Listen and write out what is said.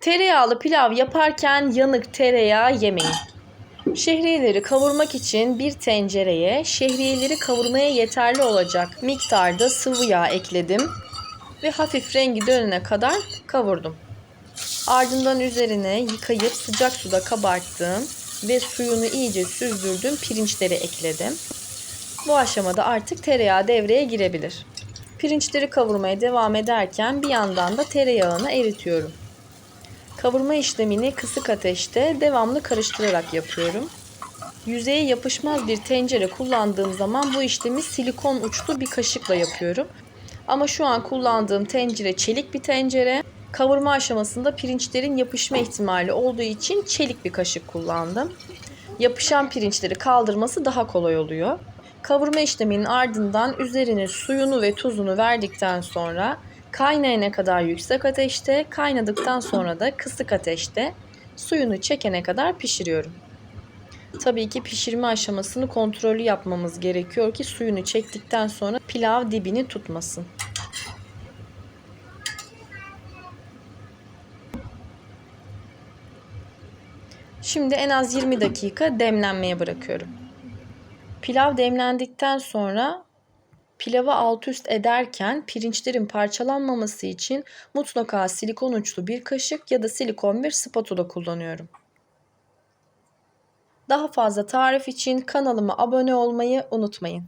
Tereyağlı pilav yaparken yanık tereyağı yemeyin. Şehriyeleri kavurmak için bir tencereye şehriyeleri kavurmaya yeterli olacak miktarda sıvı yağ ekledim ve hafif rengi dönene kadar kavurdum. Ardından üzerine yıkayıp sıcak suda kabarttığım ve suyunu iyice süzdürdüğüm pirinçleri ekledim. Bu aşamada artık tereyağı devreye girebilir. Pirinçleri kavurmaya devam ederken bir yandan da tereyağını eritiyorum. Kavurma işlemini kısık ateşte devamlı karıştırarak yapıyorum. Yüzeye yapışmaz bir tencere kullandığım zaman bu işlemi silikon uçlu bir kaşıkla yapıyorum. Ama şu an kullandığım tencere çelik bir tencere. Kavurma aşamasında pirinçlerin yapışma ihtimali olduğu için çelik bir kaşık kullandım. Yapışan pirinçleri kaldırması daha kolay oluyor. Kavurma işleminin ardından üzerine suyunu ve tuzunu verdikten sonra kaynayana kadar yüksek ateşte, kaynadıktan sonra da kısık ateşte suyunu çekene kadar pişiriyorum. Tabii ki pişirme aşamasını kontrollü yapmamız gerekiyor ki suyunu çektikten sonra pilav dibini tutmasın. Şimdi en az 20 dakika demlenmeye bırakıyorum. Pilav demlendikten sonra pilavı alt üst ederken pirinçlerin parçalanmaması için mutlaka silikon uçlu bir kaşık ya da silikon bir spatula kullanıyorum. Daha fazla tarif için kanalıma abone olmayı unutmayın.